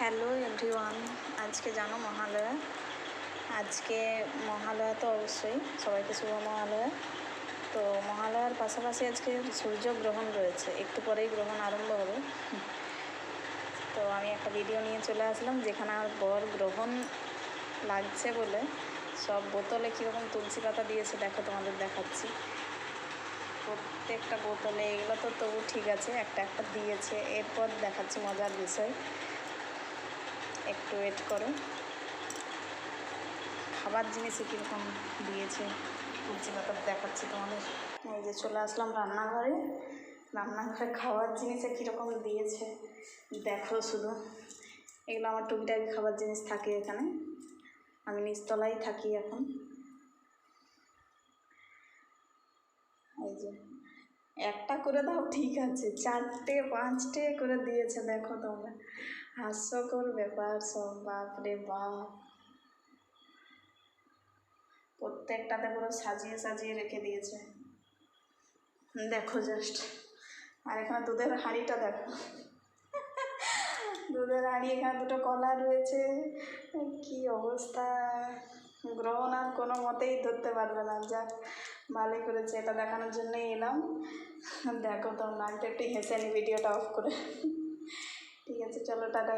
Hello everyone, আজকে জানো মহালয়া। আজকে মহালয়া তো অবশ্যই, সবাইকে শুভ মহালয়া। তো মহালয়ার পাশাপাশি আজকে সূর্য গ্রহণ রয়েছে, একটু পরেই গ্রহণ আরম্ভ হবে। তো আমি একটা ভিডিও নিয়ে চলে আসলাম, যেখানে আমার বর গ্রহণ লাগছে বলে। সব বোতলে কীরকম তুলসী পাতা দিয়েছে, দেখো তোমাদের দেখাচ্ছি। প্রত্যেকটা বোতলে, এগুলো তো তবু ঠিক আছে, একটা একটা দিয়েছে। এরপর দেখাচ্ছি মজার বিষয়। একটু ওয়েট করো। খাবার জিনিসে কীরকম দিয়েছে তুলসী পাতা দেখাচ্ছি তোমাদের। এই যে চলে আসলাম রান্নাঘরে। রান্নাঘরে খাবার জিনিসে কীরকম দিয়েছে, দেখো শুধু। এগুলো আমার টুকিটাকি খাবার জিনিস থাকে এখানে। আমি নিচতলায় থাকি এখন। এই যে একটা করে দাও, ঠিক আছে। চারটে, পাঁচটে করে দিয়েছে, দেখো তোমরা। হাস্যকর ব্যাপার সব বাপরে বাপ। প্রত্যেকটাতে পুরো সাজিয়ে সাজিয়ে রেখে দিয়েছে। দেখো জাস্ট আর এখানে দুধের হাঁড়িটা দেখো। দুধের হাঁড়ি, এখানে দুটো কলা রয়েছে। কি অবস্থা। গ্রহণ আর কোনো মতেই ধরতে পারবে না। যা ভালোই করেছে এটা দেখানোর জন্যই এলাম। দেখো তোমরা, আমি একটু হেসে নি, ভিডিওটা অফ করে। ঠিক আছে, চলো, টাটা।